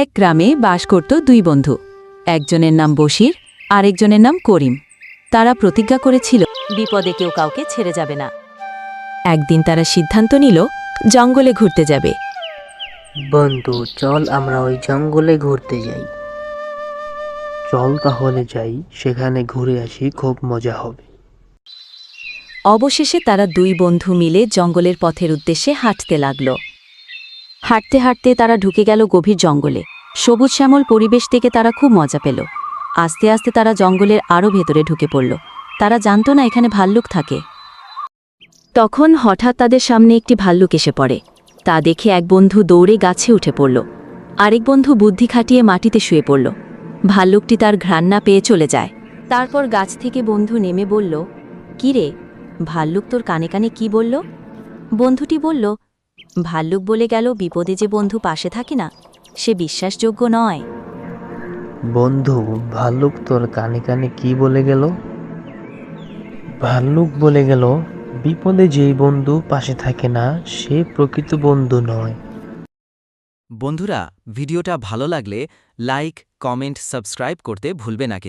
এক গ্রামে বাস করত দুই বন্ধু। একজনের নাম বশির আরেকজনের নাম করিম। তারা প্রতিজ্ঞা করেছিল বিপদে কেউ কাউকে ছেড়ে যাবে না। একদিন তারা সিদ্ধান্ত নিল জঙ্গলে ঘুরতে যাবে। বন্ধু চল আমরা ওই জঙ্গলে ঘুরতে যাই। চল তাহলে যাই সেখানে ঘুরে আসি খুব মজা হবে। অবশেষে তারা দুই বন্ধু মিলে জঙ্গলের পথের উদ্দেশ্যে হাঁটতে লাগল। হাঁটতে হাঁটতে তারা ঢুকে গেল গভীর জঙ্গলে। সবুজ শ্যামল পরিবেশ থেকে তারা খুব মজা পেল। আস্তে আস্তে তারা জঙ্গলের আরও ভেতরে ঢুকে পড়ল। তারা জানতো না এখানে ভাল্লুক থাকে। তখন হঠাৎ তাদের সামনে একটি ভাল্লুক এসে পড়ে। তা দেখে এক বন্ধু দৌড়ে গাছে উঠে পড়ল। আরেক বন্ধু বুদ্ধি খাটিয়ে মাটিতে শুয়ে পড়ল। ভাল্লুকটি তার ঘ্রান্না পেয়ে চলে যায়। তারপর গাছ থেকে বন্ধু নেমে বলল, "কি রে, ভাল্লুক তোর কানে কানে কি বলল? বন্ধুটি বলল ভাল্লুক বলে গেল বিপদে যে বন্ধু পাশে থাকে না সে বিশ্বাসযোগ্য নয়। বন্ধু ভাল্লুক তোর কানে কানে কি বলে গেল? ভাল্লুক বলে গেল বিপদে যেই বন্ধু পাশে থাকে না সে প্রকৃত বন্ধু নয়। বন্ধুরা ভিডিওটা ভালো লাগলে লাইক কমেন্ট সাবস্ক্রাইব করতে ভুলবে না কিন্তু।